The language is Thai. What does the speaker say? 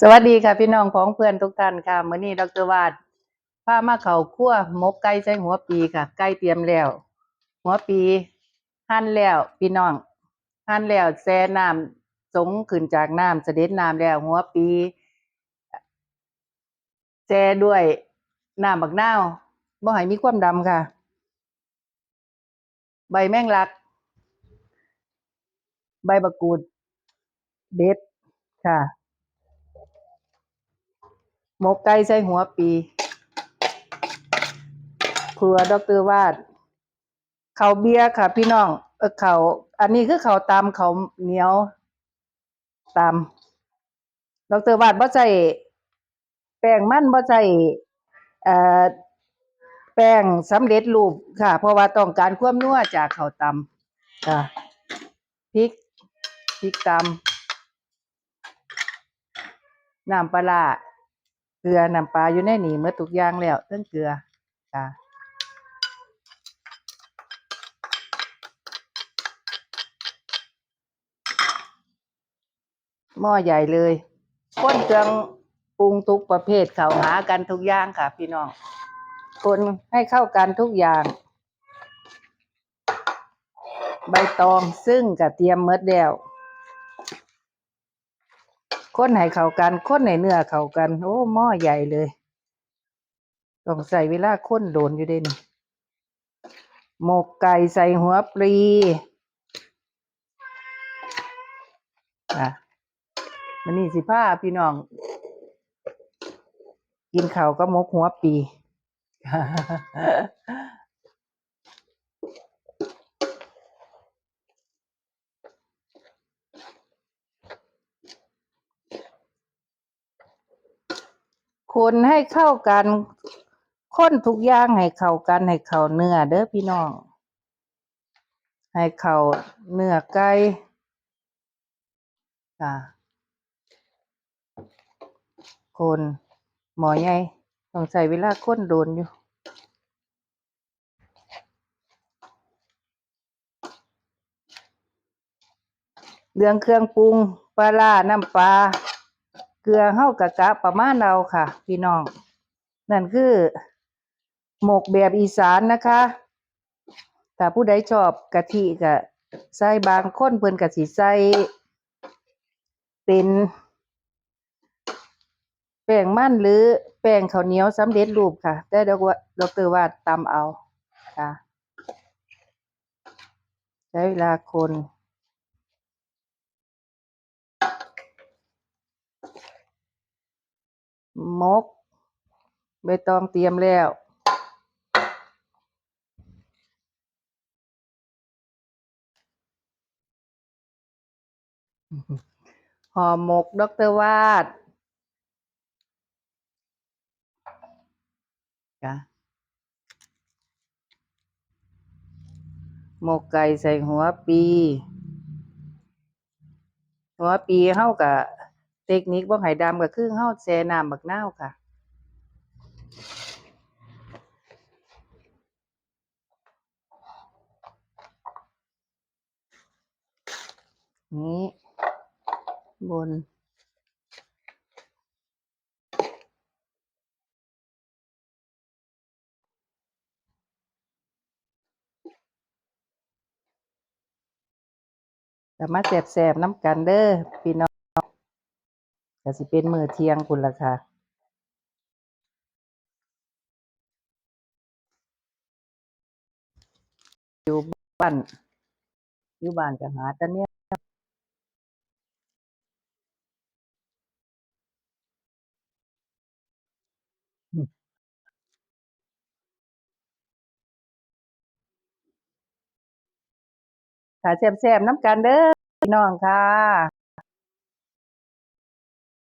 สวัสดีค่ะพี่น้องของเพื่อนทุกท่านค่ะมื้อนี้ดรวาดพามาเข้าครัวมกไก่ใส่หัวปีค่ะ ไก่เตรียมแล้ว หัวปีหั่นแล้วพี่น้องหั่นแล้วแช่น้ำสงขึ้นจากน้ำเสด็จน้ำแล้วหัวปีแช่ด้วยน้ำบักนาวบ่ให้มีความดำค่ะ ใบแมงลัก ใบบักกูดเด็ดค่ะ หมกไก่ใส่หัวปีครัวดรวาดเขาเบียร์ค่ะ พี่น้องเออเขาอันนี้คือเขาวตำเขาเหนียวตำดรวาดบ่ใส่แป้งมันบ่ใส่เอ่อแป้งสำเร็จรูปค่ะ เพราะว่าต้องการความนัวจากข้าวตำค่ะพริกพริกตำน้ำปลาร้า ลือน้ำปลาอยู่ในนี่หมดทุกอย่างแล้วเทั้งเกลือค่ะหม้อใหญ่เลยค้นเครื่องปรุงทุกประเภทเขาหากันทุกอย่างค่ะ พี่น้องคนให้เข้ากันทุกอย่าง ใบตองซึ่งกะเตรียมเมดแล้ว คนให้เข้ากันคนให้เนื้อเข้ากัน โอ้หม้อใหญ่เลยต้องใส่เวลาค้นโดนอยู่เด่นหมกไก่ใส่หัวปลีอะมันนี่สิผ้าพี่น้อง กินข้าวก็มกหัวปี คนให้เข้ากันคนทุกอย่างให้เข้ากันให้เข้าเนื้อเด้อพี่น้อง ให้เข้าเนื้อไก่ค่ะคนหมอใหญ่ต้องใช้เวลาคนโดนอยู่เรื่องเครื่องปรุงปลาร้าน้ำปลา เกลือเฮากะกะประมาณเราค่ะ พี่น้อง นั่นคือ หมกแบบอีสานนะคะถ้าผู้ใดชอบกะทิก็ใส่บางคนเพิ่นก็สิใส่เป็นแป้งมันหรือแป้งข้าวเหนียวสำเร็จรูปค่ะ แต่ดอกว่าดอกเตอร์ว่าตำเอาค่ะ ใช้เวลาคน มก ใบตองเตรียมแล้ว ห่อหมกดอกเตอร์วาดจ้ะหมกไก่ใส่หัวปี หัวปีเฮากับ เทคนิคบ่ให้ดำก็คือเฮาแช่น้ำบักนาวค่ะนี้บนก็มาแสบๆน้ำกันเด้อพี่น้อง ก็สิเป็นมื้อเที่ยงพุ่นล่ะค่ะอยู่บ้านอยู่บ้านก็หาแต่เนี่ยถ้าแซ่บๆน้ำกันเด้อพี่น้องค่ะ